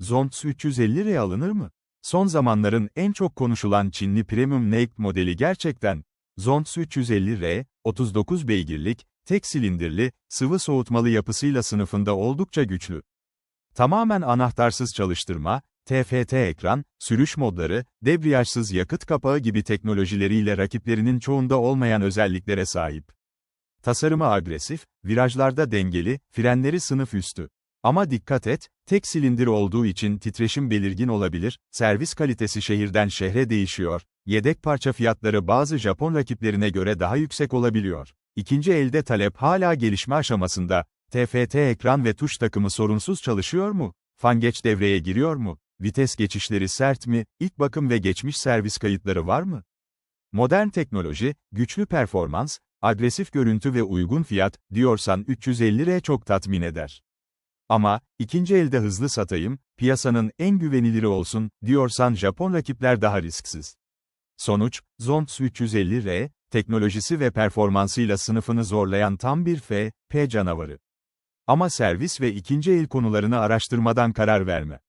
Zonts 350R alınır mı? Son zamanların en çok konuşulan Çinli Premium Naked modeli gerçekten, Zonts 350R, 39 beygirlik, tek silindirli, sıvı soğutmalı yapısıyla sınıfında oldukça güçlü. Tamamen anahtarsız çalıştırma, TFT ekran, sürüş modları, debriyajsız yakıt kapağı gibi teknolojileriyle rakiplerinin çoğunda olmayan özelliklere sahip. Tasarımı agresif, virajlarda dengeli, frenleri sınıf üstü. Ama dikkat et, tek silindir olduğu için titreşim belirgin olabilir, servis kalitesi şehirden şehre değişiyor, yedek parça fiyatları bazı Japon rakiplerine göre daha yüksek olabiliyor. İkinci elde talep hala gelişme aşamasında, TFT ekran ve tuş takımı sorunsuz çalışıyor mu? Fan geç devreye giriyor mu? Vites geçişleri sert mi? İlk bakım ve geçmiş servis kayıtları var mı? Modern teknoloji, güçlü performans, agresif görüntü ve uygun fiyat, diyorsan 350R çok tatmin eder. Ama, ikinci elde hızlı satayım, piyasanın en güveniliri olsun, diyorsan Japon rakipler daha risksiz. Sonuç, Zonts 350R, teknolojisi ve performansıyla sınıfını zorlayan tam bir F, P canavarı. Ama servis ve ikinci el konularını araştırmadan karar verme.